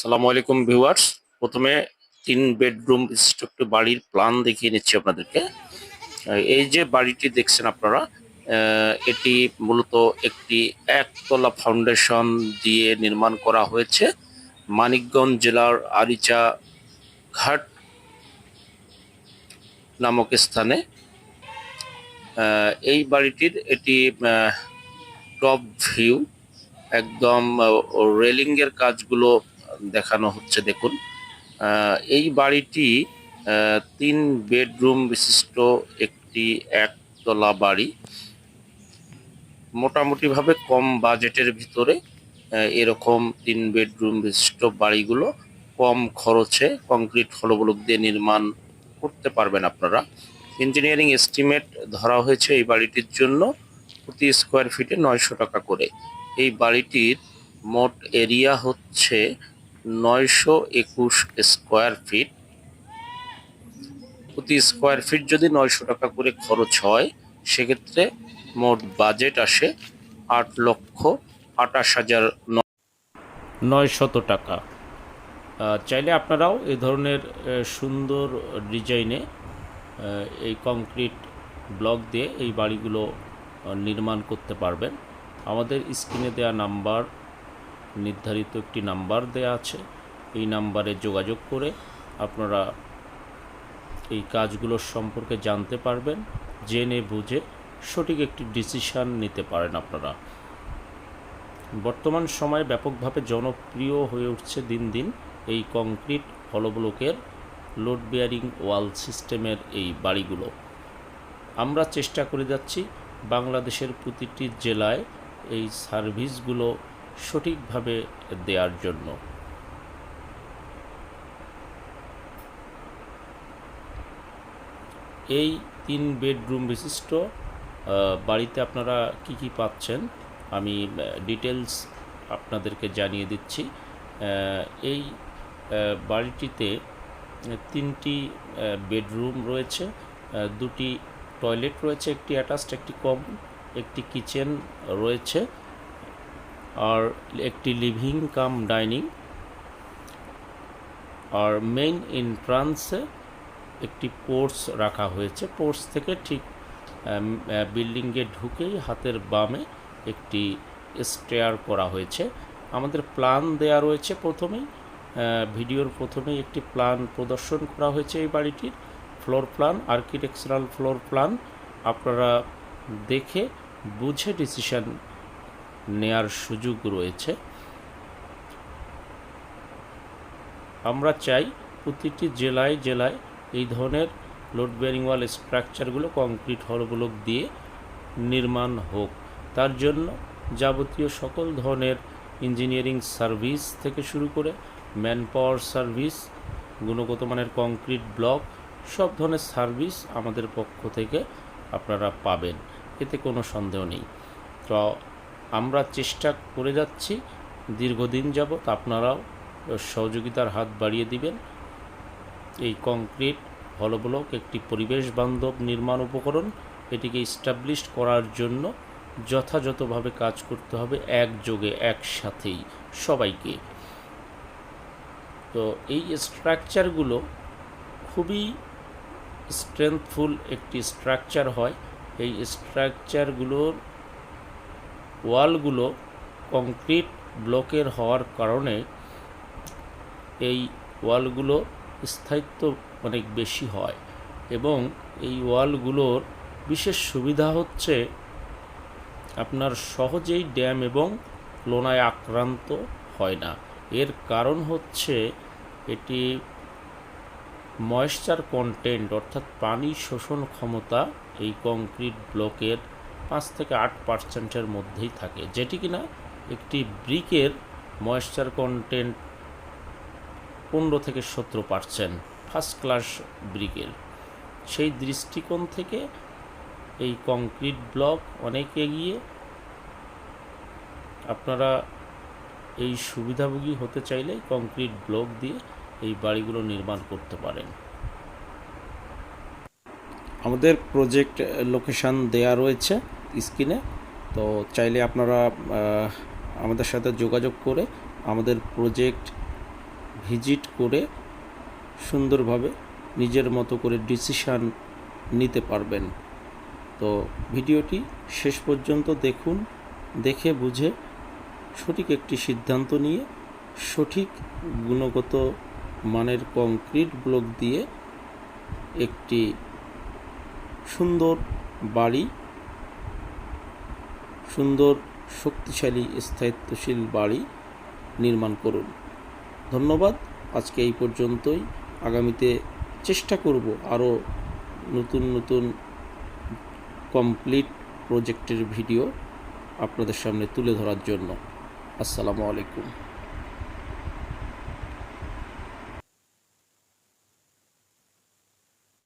সালামু আলাইকুম ভিউয়ার্স। প্রথমে তিন বেডরুম বিশিষ্ট একটি বাড়ির প্ল্যান দেখিয়ে নিচ্ছি আপনাদেরকে। এই যে বাড়িটি দেখছেন আপনারা এটি মূলত একটি একতলা ফাউন্ডেশন দিয়ে নির্মাণ করা হয়েছে। মানিকগঞ্জ জেলার আরিচা ঘাট নামক স্থানে। এই বাড়িটির এটি টপ ভিউ একদম রেলিং এর কাজগুলো দেখানো হচ্ছে, দেখুন। এই বাড়িটি তিন বেডরুম বিশিষ্ট একটি একতলা বাড়ি। মোটামুটিভাবে কম বাজেটের ভিতরে এরকম তিন বেডরুম বিশিষ্ট বাড়িগুলো কম খরচে কংক্রিট হলবলক দিয়ে নির্মাণ করতে পারবেন আপনারা। ইঞ্জিনিয়ারিং এস্টিমেট ধরা হয়েছে এই বাড়িটির জন্য প্রতি স্কোয়ার ফিটে নয়শো টাকা করে। এই বাড়িটির মোট এরিয়া হচ্ছে নয়শো একুশ স্কোয়ার ফিট প্রতি স্কোয়ার ফিট যদি নয়শো টাকা করে খরচ হয়, সেক্ষেত্রে মোট বাজেট আসে আট লক্ষ আটাশ হাজার নয়শত টাকা। চাইলে আপনারাও এই ধরনের সুন্দর ডিজাইনে এই কংক্রিট ব্লক দিয়ে এই বাড়িগুলো নির্মাণ করতে পারবেন। আমাদের স্ক্রিনে দেওয়া নাম্বার নির্ধারিত একটি নাম্বার দেয়া আছে। এই নাম্বারে যোগাযোগ করে আপনারা এই কাজগুলোর সম্পর্কে জানতে পারবেন, জেনে বুঝে সঠিক একটি ডিসিশন নিতে পারেন আপনারা। বর্তমান সময়ে ব্যাপকভাবে জনপ্রিয় হয়ে উঠছে দিন দিন এই কংক্রিট হলব্লকের লোড বেয়ারিং ওয়াল সিস্টেমের এই বাড়িগুলো। আমরা চেষ্টা করে যাচ্ছি বাংলাদেশের প্রতিটি জেলায় এই সার্ভিসগুলো সঠিকভাবে দেওয়ার জন্য। এই তিন বেডরুম বিশিষ্ট বাড়িতে আপনারা কি কি পাচ্ছেন, আমি ডিটেলস আপনাদেরকে জানিয়ে দিচ্ছি। এই বাড়িটিতে তিনটি বেডরুম রয়েছে দুটি টয়লেট রয়েছে, একটি অ্যাটাচড, একটি কম একটি কিচেন রয়েছে। আর একটি লিভিং কাম ডাইনিং। আর মেইন এন্ট্রান্সে একটি পোর্টস রাখা হয়েছে। পোর্টস থেকে ঠিক বিল্ডিংয়ে ঢুকেই হাতের বামে একটি স্টেয়ার করা হয়েছে। আমাদের প্ল্যান দেয়া রয়েছে প্রথমেই ভিডিওর প্রথমেই একটি প্ল্যান প্রদর্শন করা হয়েছে এই বাড়িটির। Floor plan, architectural floor plan. আপনারা দেখে, বুঝে ডিসিশন নেয়ার সুযোগ রয়েছে। আমরা চাই প্রতিটি জেলায় জেলায় এই ধরনের লোড বেয়ারিং ওয়াল স্ট্রাকচারগুলো কংক্রিট হলগুলো দিয়ে নির্মাণ হোক। তার জন্য যাবতীয় সকল ধরনের ইঞ্জিনিয়ারিং সার্ভিস থেকে শুরু করে ম্যান পাওয়ার সার্ভিস গুণগত মানের কংক্রিট ব্লক সব ধরনের সার্ভিস আমাদের পক্ষ থেকে আপনারা পাবেন। এতে কোনো সন্দেহ নেই। তো আমরা চেষ্টা করে যাচ্ছি, দীর্ঘদিন যাবৎ আপনারাও সহযোগিতার হাত বাড়িয়ে দিবেন। এই কংক্রিট হলব্লক একটি পরিবেশ বান্ধব নির্মাণ উপকরণ, এটিকে ইস্টাবলিশ করার জন্য যথাযথভাবে কাজ করতে হবে একযোগে, একসাথেই সবাইকে। তো এই স্ট্রাকচারগুলো খুবই স্ট্রেংথফুল একটি স্ট্রাকচার হয়। এই স্ট্রাকচারগুলোর ওয়ালগুলো কংক্রিট ব্লকের হওয়ার কারণে এই ওয়ালগুলো স্থায়িত্ব অনেক বেশি হয় এবং এই ওয়ালগুলোর বিশেষ সুবিধা হচ্ছে আপনার সহজেই ড্যাম এবং লোনায় আক্রান্ত হয় না। এর কারণ হচ্ছে এটি ময়েশ্চার কন্টেন্ট অর্থাৎ পানি শোষণ ক্ষমতা এই কংক্রিট ব্লকের পাঁচ থেকে আট পার্সেন্টের মধ্যেই থাকে। যেটি কিনা একটি ব্রিকের ময়েশ্চার কন্টেন্ট পনেরো থেকে সতেরো পার্সেন্ট ফার্স্ট ক্লাস ব্রিকের। সেই দৃষ্টিকোণ থেকে এই কংক্রিট ব্লক অনেক এগিয়ে আপনারা এই সুবিধাভোগী হতে চাইলে কংক্রিট ব্লক দিয়ে এই বাড়িগুলো নির্মাণ করতে পারেন। আমাদের প্রজেক্ট লোকেশান দেয়া রয়েছে স্ক্রিনে তো চাইলে আপনারা আমাদের সাথে যোগাযোগ করে আমাদের প্রজেক্ট ভিজিট করে সুন্দরভাবে নিজের মতো করে ডিসিশান নিতে পারবেন। তো ভিডিওটি শেষ পর্যন্ত দেখুন, দেখে বুঝে সঠিক একটি সিদ্ধান্ত নিয়ে সঠিক গুণগত মানের কংক্রিট ব্লক দিয়ে একটি সুন্দর বাড়ি, সুন্দর শক্তিশালী স্থায়িত্বশীল বাড়ি নির্মাণ করুন। ধন্যবাদ। আজকে এই পর্যন্তই। আগামীতে চেষ্টা করব আরও নতুন নতুন কমপ্লিট প্রজেক্টের ভিডিও আপনাদের সামনে তুলে ধরার জন্য। আসসালামু আলাইকুম।